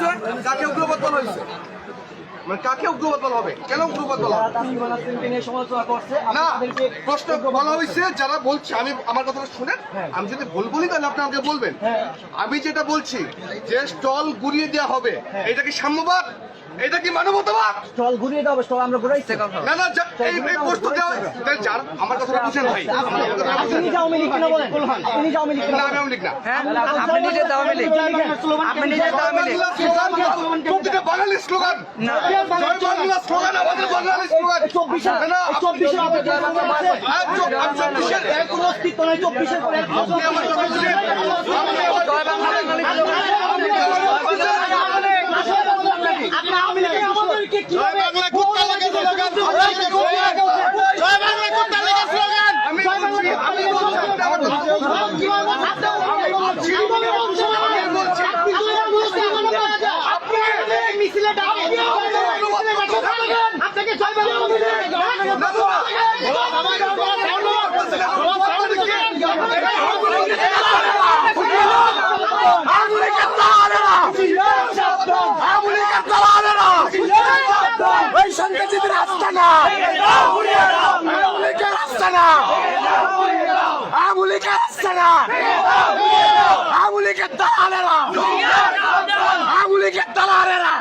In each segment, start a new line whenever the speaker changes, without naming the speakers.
হয়েছে কাকে উগ্রবাদ বলা হয়েছে? মানে কাকে উগ্রবাদ বলা হবে? কেন উগ্রবাদ বলা না প্রশ্ন বলা হয়েছে যারা বলছে আমি আমার কথাটা শুনেন আমি যদি ভুল বলি তাহলে আপনি আমাকে বলবেন। আমি যেটা বলছি যে স্টল গুড়িয়ে দেওয়া হবে এটা কি সাম্যবাদ? এটা কি মানবতাবাদ?
স্টল ঘুরিয়ে দাও স্টল আমরা ঘুরাইছি
না না এই এই প্রশ্ন দেওয়া যার আমার কথাটা বুঝেন ভাই।
আপনি আওয়ামী লীগ কিনা বলেন? আপনি আওয়ামী লীগ কিনা
না আমি আওয়ামী না।
হ্যাঁ আপনি নিজে আওয়ামী লীগ। আপনি নিজে
বাংলা স্লোগান প্রতিটা বাঙালি স্লোগান। না। জয় বাংলা স্লোগান। আমাদের বাঙালি স্লোগান।
চব্বিশে
না, না, আপনি-
চব্বিশে
আর চব- আর চব্বিশের
কোনো অস্তিত্ব নাই চব্বিশের পরে
আপনি আমার চব্বিশের- আপনি আমার
জয় বাংলা বাঙালি
আপনি আওয়ামী লীগের আমাদেরকে কীভাবে
বাংলা কুত্তা লাগে স্লোগান জয় বাংলা কুত্তা লাগে স্লোগান আমি বলছি আমি বলছি আপনি আমার কথা বলছেন।
আপনাকে জয়
ওই সন্ত্রাসীদের আস্তানা আমুলিকের আস্তানা আমুলিকের আস্তানা আমুলিকের দালালেরা। আমুলিকের দালালেরা।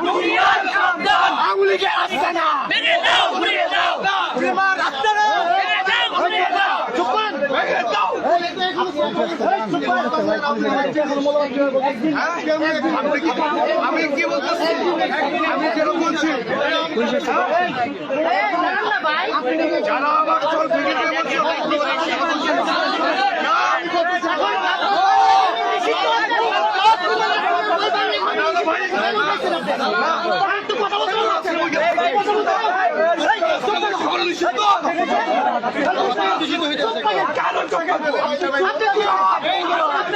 আমুলিকের আস্তানা
আপনি কি আমি কি বলতেছি? যারা আমার চল
আপনি